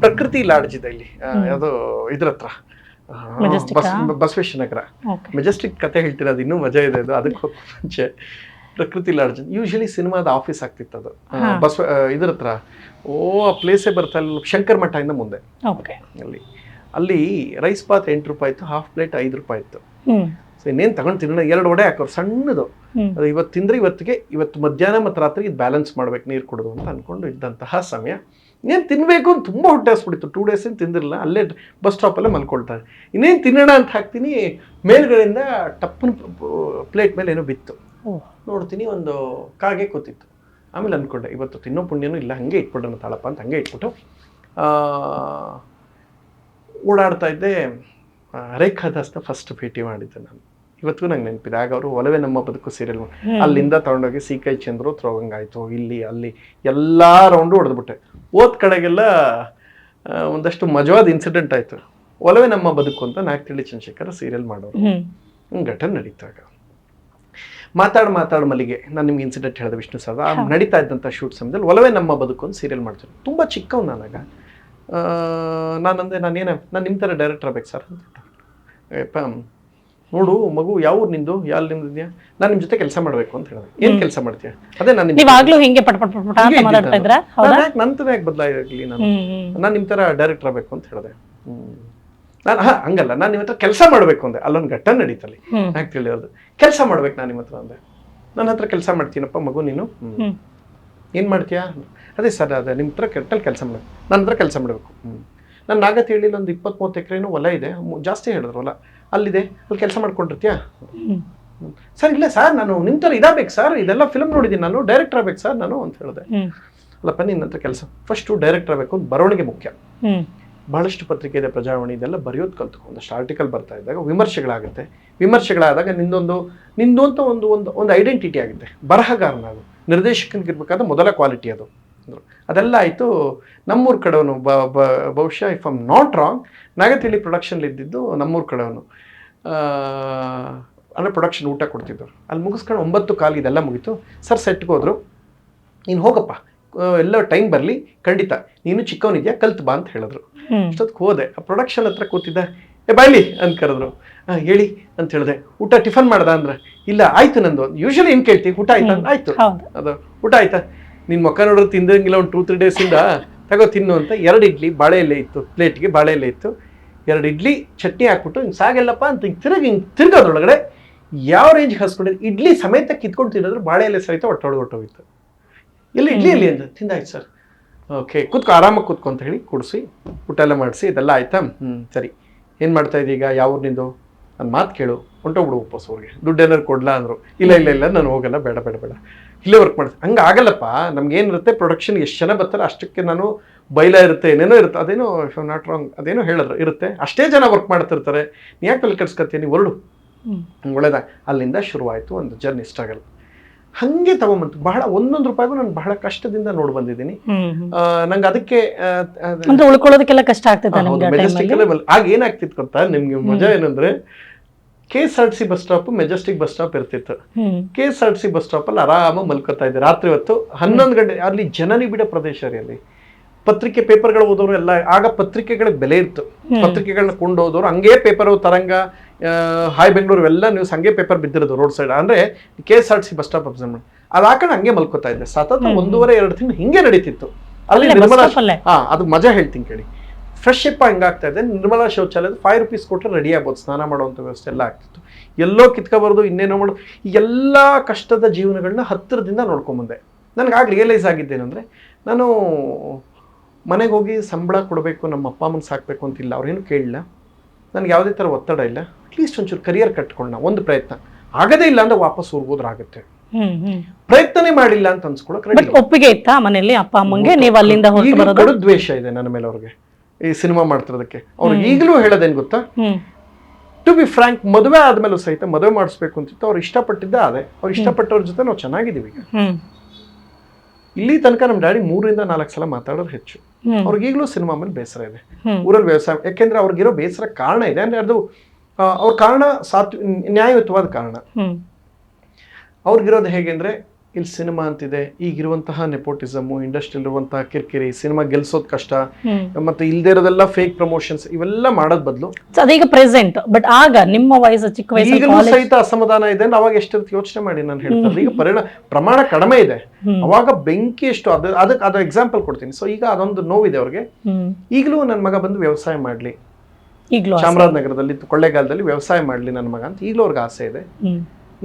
ಪ್ರಕೃತಿ ಲಾಡ್ಜ್ ಇದೆ ಇಲ್ಲಿ. ಯಾವುದೋ ಇದ್ರ ಹತ್ರ? ಬಸವೇಶ್ವರ ನಗರ. ಮೆಜೆಸ್ಟಿಕ್ ಕತೆ ಹೇಳ್ತಿರೋದು ಅದು ಇನ್ನೂ ಮಜಾ ಇದೆ ಅದು ಅದಕ್ಕೆ ಹೋಗೋ ಮುಂಚೆ. ಪ್ರಕೃತಿ ಲಾಡ್ಜ್. ಯೂಶಲಿ ಸಿನಿಮಾದ ಆಫೀಸ್ ಆಗ್ತಿತ್ತು ಅದು.
ಬಸ್.
ಬಸವ ಇದ್ರ ಹತ್ರ ಓ ಆ ಪ್ಲೇಸೇ ಬರ್ತಾ ಇಲ್ಲ ಶಂಕರ್ ಮಠದಿಂದ ಮುಂದೆ. ಅಲ್ಲಿ. ಅಲ್ಲಿ ರೈಸ್ ಬಾತ್ ಎಂಟು ರೂಪಾಯಿ ಇತ್ತು ಹಾಫ್ ಪ್ಲೇಟ್ ಐದು ರೂಪಾಯಿ ಇತ್ತು. ಸೊ ಇನ್ನೇನು ತಗೊಂಡು ತಿನ್ನೋಣ? ಎರಡು ವಡೆ ಹಾಕೋರು ಸಣ್ಣದು. ಅದು ಇವತ್ತು ತಿಂದ್ರೆ ಇವತ್ತಿಗೆ ಇವತ್ತು ಮಧ್ಯಾಹ್ನ ಮತ್ತು ರಾತ್ರಿ ಇದು ಬ್ಯಾಲೆನ್ಸ್ ಮಾಡ್ಬೇಕು ನೀರು ಕುಡಿದು ಅಂತ ಅಂದ್ಕೊಂಡು ಇದ್ದಂತಹ ಸಮಯ. ಇನ್ನೇನು ತಿನ್ನಬೇಕು ಅಂತ ತುಂಬ ಹೊಟ್ಟೆ ಹಸ್ಬಿಟ್ಟಿತ್ತು ಟೂ ಡೇಸ್ ಏನು ತಿಂದಿರಲಿಲ್ಲ. ಅಲ್ಲೇ ಬಸ್ ಸ್ಟಾಪಲ್ಲೇ ಮಲ್ಕೊಳ್ತಾರೆ. ಇನ್ನೇನು ತಿನ್ನೋಣ ಅಂತ ಹಾಕ್ತೀನಿ ಮೇಲ್ಗಡೆಯಿಂದ ಟಪ್ಪನ ಪ್ಲೇಟ್ ಮೇಲೆ ಏನೋ ಬಿತ್ತು. ನೋಡ್ತೀನಿ ಒಂದು ಕಾಗೆ ಕೂತಿತ್ತು. ಆಮೇಲೆ ಅಂದ್ಕೊಂಡೆ ಇವತ್ತು ತಿನ್ನೋ ಪುಣ್ಯನೂ ಇಲ್ಲ ಹಂಗೆ ಇಟ್ಬಿಡೋಣ ತಾಳಪ್ಪ ಅಂತ ಹಂಗೆ ಇಟ್ಬಿಟ್ಟು ಆ, ಓಡಾಡ್ತಾ ಇದ್ದೆ. ರೇಖಾದಾಸ್ನ ರೇಖಾ ದಾಸ್ನ ಫಸ್ಟ್ ಭೇಟಿ ಮಾಡಿದ್ದೆ ನಾನು. ಇವತ್ತಿಗೂ ನಂಗೆ ನೆನಪಿದೆ. ಆಗ ಅವರು ಒಲವೇ ನಮ್ಮ ಬದುಕು ಸೀರಿಯಲ್ ಅಲ್ಲಿಂದ ತೊಗೊಂಡೋಗಿ ಸಿ ಕೈ ಚಂದ್ರು ತ್ರೋಗಂಗಾಯ್ತು ಇಲ್ಲಿ ಅಲ್ಲಿ ಎಲ್ಲ ರೌಂಡು ಹೊಡೆದ್ಬಿಟ್ಟೆ. ಓದ್ ಕಡೆಗೆಲ್ಲ ಒಂದಷ್ಟು ಮಜವಾದ ಇನ್ಸಿಡೆಂಟ್ ಆಯಿತು. ಒಲವೇ ನಮ್ಮ ಬದುಕು ಅಂತ ನಾಲ್ಕು ತಿಳಿ ಚಂದ್ರಶೇಖರ್ ಸೀರಿಯಲ್ ಮಾಡೋರು. ಘಟನೆ ನಡೀತಾಗ ಮಾತಾಡ್ ಮಾತಾಡ್ ಮಲ್ಲಿಗೆ. ನಾನು ನಿಮ್ಗೆ ಇನ್ಸಿಡೆಂಟ್ ಹೇಳಿದೆ ವಿಷ್ಣು ಸರ್ ಆ ನಡೀತಾ ಇದ್ದಂಥ ಶೂಟ್ ಸಮಯದಲ್ಲಿ ಒಲವೇ ನಮ್ಮ ಬದುಕು ಒಂದು ಸೀರಿಯಲ್ ಮಾಡ್ತಾರೆ ತುಂಬ ಚಿಕ್ಕವ್ ನಾನಾಗ ನಾನಂದೆ ನಾನೇನ ನಾನು ನಿಮ್ಮ ಥರ ಡೈರೆಕ್ಟರ್ ಆಗ್ಬೇಕು ಸರ್ ಅಂತ ನೋಡು ಮಗು ಯಾವ ಊರು ನಿಂದು? ಯಾಲ್ ನಿಮ್ದಿದ್ಯಾ ನಾನು ನಿಮ್ಮ ಜೊತೆ ಕೆಲಸ ಮಾಡಬೇಕು ಅಂತ ಹೇಳಿದೆ. ಏನು ಕೆಲಸ ಮಾಡ್ತೀಯ? ಅದೇ ನಾನು
ನೀವಾಗ್ಲೂ ಹಿಂಗೆ ಪಟ್ ಪಟ್ ಪಟ್ ಪಟ್ ಅಂತ ಮಾತಾಡ್ತಾ ಇದ್ರಾ ಹೌದಾ?
ನಂತರ ಯಾಕೆ ಬದಲಾಗಲಿ ನಾನು? ನಾನು ನಿಮ್ಮ ಥರ ಡೈರೆಕ್ಟರ್ ಆಗಬೇಕು ಅಂತ ಹೇಳಿದೆ. ನಾನು ಹಾ ಹಂಗಲ್ಲ. ನಾನು ನಿಮ್ಮ ಹತ್ರ ಕೆಲಸ ಮಾಡಬೇಕು ಅಂದೆ. ಅಲ್ಲೊಂದು ಘಟ್ಟ ನಡೀತಲ್ಲಿ. ಯಾಕೆ ತಿಳಿಯೋದು ಕೆಲಸ ಮಾಡ್ಬೇಕು ನಾನು ನಿಮ್ಮ ಹತ್ರ ಅಂದೆ. ನನ್ನ ಹತ್ರ ಕೆಲಸ ಮಾಡ್ತೀನಪ್ಪ ಮಗು ನೀನು. ಏನು ಮಾಡ್ತೀಯಾ? ಅದೇ ಸರ್ ಅದೇ. ನಿಮ್ಮ ಹತ್ರ ಕೆಟ್ಟಲ್ಲಿ ಕೆಲಸ ಮಾಡಬೇಕು ನನ್ನ ಹತ್ರ ಕೆಲಸ ಮಾಡಬೇಕು. ನಾನು ಹೇಳಿಲ್ಲ ಒಂದು ಇಪ್ಪತ್ತು ಮೂವತ್ತು ಎಕರೆನೂ ಹೊಲ ಇದೆ. ಜಾಸ್ತಿ ಹೇಳಿದ್ರು ಹೊಲ. ಅಲ್ಲಿದೆ. ಅಲ್ಲಿ ಕೆಲಸ ಮಾಡ್ಕೊಂಡಿರ್ತೀಯಾ? ಸರ್ ಇಲ್ಲ ಸರ್ ನಾನು ನಿಮ್ಮ ಥರ ಇದಾಗಬೇಕು ಸರ್. ಇದೆಲ್ಲ ಫಿಲ್ಮ್ ನೋಡಿದ್ದೀನಿ ನಾನು. ಡೈರೆಕ್ಟರ್ ಆಗ್ಬೇಕು ಸರ್ ನಾನು ಅಂತ ಹೇಳಿದೆ. ಅಲ್ಲಪ್ಪ ನಿನ್ನ ಹತ್ರ ಕೆಲಸ. ಫಸ್ಟು ಡೈರೆಕ್ಟರ್ ಆಗಬೇಕು ಬರವಣಿಗೆ ಮುಖ್ಯ. ಬಹಳಷ್ಟು ಪತ್ರಿಕೆ ಇದೆ ಪ್ರಜಾವಾಣಿ ಇದೆಲ್ಲ ಬರೆಯೋದು ಕಲ್ತ್ಕೊ ಒಂದಷ್ಟು ಆರ್ಟಿಕಲ್ ಬರ್ತಾ ಇದ್ದಾಗ ವಿಮರ್ಶೆಗಳಾಗುತ್ತೆ. ವಿಮರ್ಶೆಗಳಾದಾಗ ನಿಂದೊಂದು ನಿಂದು ಅಂತ ಒಂದು ಒಂದು ಒಂದು ಐಡೆಂಟಿಟಿ ಆಗುತ್ತೆ. ಬರಹಗಾರನಾಗು ನಿರ್ದೇಶಕನಿಗಿರ್ಬೇಕಾದ ಮೊದಲ ಕ್ವಾಲಿಟಿ ಅದು. ಅಂದರು. ಅದೆಲ್ಲ ಆಯಿತು. ನಮ್ಮೂರ ಕಡೆಯವನು ಬ ಬಹುಶಃ ಇಫ್ ಐಮ್ ನಾಟ್ ರಾಂಗ್ ನಾಗತಿಲಿ ಪ್ರೊಡಕ್ಷನ್ಲಿ ಇದ್ದಿದ್ದು ನಮ್ಮೂರ ಕಡೆಯವನು ಅಂದರೆ ಪ್ರೊಡಕ್ಷನ್ ಊಟ ಕೊಡ್ತಿದ್ದರು ಅಲ್ಲಿ ಮುಗಿಸ್ಕೊಂಡು ಒಂಬತ್ತು ಕಾಲು ಇದೆಲ್ಲ ಮುಗೀತು. ಸರ್ ಸೆಟ್ಗೆ ಹೋದರು. ನೀನು ಹೋಗಪ್ಪ. ಎಲ್ಲ ಟೈಮ್ ಬರಲಿ. ಖಂಡಿತ. ನೀನು ಚಿಕ್ಕವನಿದೆಯಾ? ಕಲ್ತು ಬಾ ಅಂತ ಹೇಳಿದ್ರು. ಅಷ್ಟೊತ್ತಿಗೆ ಹೋದೆ. ಆ ಪ್ರೊಡಕ್ಷನ್ ಹತ್ರ ಕೂತಿದ್ದ. ಏ ಬಾಯ್ಲಿ ಅಂತ ಕರೆದ್ರು. ಹಾಂ ಹೇಳಿ ಅಂತ ಹೇಳಿದೆ. ಊಟ ಟಿಫನ್ ಮಾಡ್ದ ಅಂದ್ರೆ? ಇಲ್ಲ ಆಯ್ತು ನಂದು. ಯೂಶಲಿ ಏನು ಕೇಳ್ತೀವಿ ಊಟ ಆಯ್ತಾ. ಆಯ್ತು. ಅದು ಊಟ ಆಯ್ತಾ? ನಿನ್ನ ಮಕ್ಕ ನೋಡಿದ್ರೆ ತಿಂದಂಗಿಲ್ಲ ಒಂದು ಟೂ ತ್ರೀ ಡೇಸಿಂದ ತಗೋ ತಿನ್ನು ಅಂತ ಎರಡು ಇಡ್ಲಿ ಬಾಳೆ ಎಲೆ ಇತ್ತು. ಪ್ಲೇಟ್ಗೆ ಬಾಳೆ ಎಲೆ ಇತ್ತು. ಎರಡು ಇಡ್ಲಿ ಚಟ್ನಿ ಹಾಕ್ಬಿಟ್ಟು ಹಿಂಗೆ ಸಾಗಲ್ಲಪ್ಪ ಅಂತ ಹಿಂಗೆ ತಿರುಗಿ ಹಿಂಗೆ ತಿರ್ಗೋದ್ರೊಳಗಡೆ ಯಾವ ರೇಂಜ್ಗೆ ಹಸ್ಕೊಂಡಿದ್ದು ಇಡ್ಲಿ ಸಮೇತ ಕಿತ್ಕೊಂಡು ತಿನ್ನೋದ್ರೆ ಬಾಳೆ ಎಲೆ ಸಹಿತ ಹೊಡೆದು ಹೊಟ್ಟೋಗಿತ್ತು ಇಲ್ಲಿ ಇಡ್ಲಿ ಎಲ್ಲಿ ಅಂತ ತಿಂದಾಯ್ತು ಸರ್. ಓಕೆ ಕೂತ್ಕೊ ಆರಾಮಾಗಿ ಕೂತ್ಕೊ ಅಂತ ಹೇಳಿ ಕುಡಿಸಿ ಊಟ ಎಲ್ಲ ಮಾಡಿಸಿ ಇದೆಲ್ಲ ಆಯ್ತಾ? ಹ್ಞೂ ಸರಿ. ಏನು ಮಾಡ್ತಾ ಇದ್ದೀಗ ಯಾವ ಊರಿನಿಂದು ನನ್ನ ಮಾತು ಕೇಳು. ಹೊಂಟೋಗ್ಬಿಡು ವಾಪಸ್ ಅವ್ರಿಗೆ ದುಡ್ಡು ಏನಾರು ಕೊಡಲ ಅಂದರು. ಇಲ್ಲ ಇಲ್ಲ ಇಲ್ಲ ನಾನು ಹೋಗಲ್ಲ ಬೇಡ ಬೇಡ ಬೇಡ. ಇಲ್ಲೇ ವರ್ಕ್ ಮಾಡ್ತೀನಿ. ಹಂಗೆ ಆಗಲ್ಲಪ್ಪ. ನಮ್ಗೆ ಏನಿರುತ್ತೆ ಪ್ರೊಡಕ್ಷನ್ ಎಷ್ಟು ಜನ ಬರ್ತಾರೆ? ಅಷ್ಟಕ್ಕೆ ನಾನು ಬೈಲ ಇರುತ್ತೆ ಏನೇನೋ ಇರುತ್ತೆ. ಅದೇನೋ ನಾಟ್ ರಾಂಗ್ ಅದೇನೋ ಹೇಳಿದ್ರು ಇರುತ್ತೆ. ಅಷ್ಟೇ ಜನ ವರ್ಕ್ ಮಾಡ್ತಿರ್ತಾರೆ. ನೀ ಯಾಕೆ ಅಲ್ಲಿ ಕೆಡ್ಸ್ಕೊತೀಯ ನೀವು ಹೊರಡು. ಒಳ್ಳೇದ? ಅಲ್ಲಿಂದ ಶುರುವಾಯಿತು ಒಂದು ಜರ್ನಿ ಸ್ಟ್ರಗಲ್ ಹಾಗೆ ತಗೊಂಬಂತು. ಬಹಳ ಒಂದೊಂದು ರೂಪಾಯಿಗೂ ನಾನು ಬಹಳ ಕಷ್ಟದಿಂದ ನೋಡಿ ಬಂದಿದ್ದೀನಿ. ನಂಗೆ ಅದಕ್ಕೆ
ಉಳ್ಕೊಳ್ಳೋದಕ್ಕೆಲ್ಲ ಕಷ್ಟ ಆಗ್ತದೆ
ಆಗ ಏನಾಗ್ತಿತ್ತು ಗೊತ್ತಾ? ನಿಮ್ಗೆ ಮಜಾ ಏನಂದ್ರೆ K S R C bus stop Majestic bus stop ಇರ್ತಿತ್ತು. K S R C bus stop ಅಲ್ಲಿ ಆರಾಮ ಮಲ್ಕೋತಾ ಇದ್ದೆ. ರಾತ್ರಿ ಹೊತ್ತು ಹನ್ನೊಂದು ಗಂಟೆ ಅಲ್ಲಿ ಜನನಿಬಿಡ ಪ್ರದೇಶ ರೀ ಅಲ್ಲಿ. ಪತ್ರಿಕೆ ಪೇಪರ್ಗಳು ಓದೋರು ಎಲ್ಲ ಆಗ ಪತ್ರಿಕೆಗಳ ಬೆಲೆ ಇತ್ತು. ಪತ್ರಿಕೆಗಳನ್ನ ಕೊಂಡು ಹಂಗೇ ಹಂಗೆ ಪೇಪರ್ ತರಂಗ ಹಾಯ್ ಬೆಂಗಳೂರು ಎಲ್ಲ ನ್ಯೂಸ್ ಹಂಗೆ ಪೇಪರ್ ಬಿದ್ದಿರೋದು ರೋಡ್ ಸೈಡ್ ಅಂದ್ರೆ K S R C bus stop observe ಮಾಡಿ. ಅದು ಹಾಕೊಂಡು ಹಂಗೆ ಮಲ್ಕೋತಾ ಇದ್ದೆ. ಸತತ ಒಂದೂವರೆ ಎರಡು ತಿಂಗಳು ಹಿಂಗೆ ನಡೀತಿತ್ತು. ಅಲ್ಲಿ ನಿರ್ಮಲಾ ಹಾ ಅದು ಮಜಾ ಹೇಳ್ತೀನಿ ಕೇಳಿ. ಫ್ರೆಶ್ ಅಪ್ ಹಿಂಗಾಗ್ತಾ ಇದೆ ನಿರ್ಮಲಾ ಶೌಚಾಲಯದ ಫೈವ್ ರುಪೀಸ್ ಕೊಟ್ಟರೆ ರೆಡಿ ಆಗ್ಬೋದು. ಸ್ನಾನ ಮಾಡುವಂಥ ವ್ಯವಸ್ಥೆ ಎಲ್ಲ ಆಗ್ತಿತ್ತು. ಎಲ್ಲೋ ಕಿತ್ಕೊಬಾರ್ದು ಇನ್ನೇನೋ ಮಾಡೋದು ಈ ಎಲ್ಲ ಕಷ್ಟದ ಜೀವನಗಳನ್ನ ಹತ್ತಿರದಿಂದ ನೋಡ್ಕೊಂಬಂದೆ. ನನಗೆ ಆಗ ರಿಯಲೈಸ್ ಆಗಿದ್ದೇನೆಂದರೆ ನಾನು ಮನೆಗೆ ಹೋಗಿ ಸಂಬಳ ಕೊಡಬೇಕು ನಮ್ಮ ಅಪ್ಪ ಅಮ್ಮನ ಸಾಕಬೇಕು ಅಂತಿಲ್ಲ. ಅವ್ರೇನು ಕೇಳಿಲ್ಲ ನನಗೆ ಯಾವುದೇ ಥರ ಒತ್ತಡ ಇಲ್ಲ. ಅಟ್ಲೀಸ್ಟ್ ಒಂಚೂರು ಕರಿಯರ್ ಕಟ್ಕೊಳ್ಳೋಣ ಒಂದು ಪ್ರಯತ್ನ. ಆಗದೇ ಇಲ್ಲ ಅಂದ್ರೆ ವಾಪಸ್
ಹ್ಮ್
ಪ್ರಯತ್ನನೇ ಮಾಡಿಲ್ಲ ಅಂತ ಅನ್ಸ್ಕೊಳಕ್
ಒಪ್ಪಿಗೆ ಇತ್ತಾ ಮನೆಯಲ್ಲಿ ಅಪ್ಪ ಅಮ್ಮಂಗೆ? ನೀವು ಅಲ್ಲಿಂದ
ಕಡು ದ್ವೇಷ ಇದೆ ನನ್ನ ಮೇಲೆ ಅವ್ರಿಗೆ ಈ ಸಿನಿಮಾ ಮಾಡ್ತಿರೋದಕ್ಕೆ. ಅವ್ರು ಈಗಲೂ ಹೇಳೋದೇನು ಗೊತ್ತಾ? ಟು ಬಿ ಫ್ರಾಂಕ್ ಮದುವೆ ಆದ್ಮೇಲೂ ಸಹಿತ ಮದುವೆ ಮಾಡಿಸ್ಬೇಕು ಅಂತಿತ್ತು. ಅವ್ರು ಇಷ್ಟಪಟ್ಟಿದ್ದೆ ಅದೇ. ಅವ್ರು ಇಷ್ಟಪಟ್ಟವ್ರ ಜೊತೆ ನಾವು ಚೆನ್ನಾಗಿದ್ದೀವಿ ಇಲ್ಲಿ ತನಕ ನಮ್ಮ ಡ್ಯಾಡಿ ಮೂರರಿಂದ ನಾಲ್ಕು ಸಲ ಮಾತಾಡೋರು ಹೆಚ್ಚು. ಅವ್ರಿಗೆ ಈಗಲೂ ಸಿನಿಮಾ ಮೇಲೆ ಬೇಸರ ಇದೆ. ಊರಲ್ಲಿ ವ್ಯವಸಾಯ ಯಾಕೆಂದ್ರೆ ಅವ್ರಿಗಿರೋ ಬೇಸರ ಕಾರಣ ಇದೆ. ಅಂದ್ರೆ ಅದು ಅವ್ರ ಕಾರಣ ಸಾತ್ವಿ ನ್ಯಾಯಯುತವಾದ ಕಾರಣ. ಅವ್ರಿಗಿರೋದು ಹೇಗೆ ಅಂದ್ರೆ ಇಲ್ಲಿ ಸಿನಿಮಾ ಅಂತಿದೆ. ಈಗಿರುವಂತಹ ನೆಪೋಟಿಸಮು ಇಂಡಸ್ಟ್ರಿಯಲ್ಲಿ ಇರುವಂತಹ ಕಿರಿಕಿರಿ ಸಿನಿಮಾ ಗೆಲ್ಸೋದ್ ಕಷ್ಟ. ಮತ್ತೆ ಇಲ್ದೇ ಇರೋದೆಲ್ಲ ಫೇಕ್ ಪ್ರಮೋಷನ್ಸ್ ಇವೆಲ್ಲ ಮಾಡೋದ್ ಬದಲು.
ಅದೀಗ ಪ್ರೆಸೆಂಟ್ ಬಟ್ ಆಗ ನಿಮ್ಮ ವಯಸ್ಸು ಚಿಕ್ಕ ವಯಸ್ಸು
ಈಗಲೂ ಸಹಿತ ಅಸಮಾಧಾನ ಇದೆ ಅವಾಗ ಎಷ್ಟಿರುತ್ತೆ ಯೋಚನೆ ಮಾಡಿ ನಾನು ಹೇಳ್ತಾರೆ ಈಗ ಪರಿಣಾಮ ಪ್ರಮಾಣ ಕಡಿಮೆ ಇದೆ. ಅವಾಗ ಬೆಂಕಿ ಎಷ್ಟು ಅದ ಅದಕ್ಕೆ ಅದು ಎಕ್ಸಾಂಪಲ್ ಕೊಡ್ತೀನಿ. ಸೊ ಈಗ ಅದೊಂದು ನೋವಿದೆ ಅವ್ರಿಗೆ. ಈಗಲೂ ನನ್ನ ಮಗ ಬಂದು ವ್ಯವಸಾಯ ಮಾಡಲಿ.
ಈಗ
ಚಾಮರಾಜನಗರದಲ್ಲಿ ಕೊಳ್ಳೇಗಾಲದಲ್ಲಿ ವ್ಯವಸಾಯ ಮಾಡಲಿ ನನ್ನ ಮಗ ಅಂತ ಈಗಲೂ ಅವ್ರಿಗೆ ಆಸೆ ಇದೆ.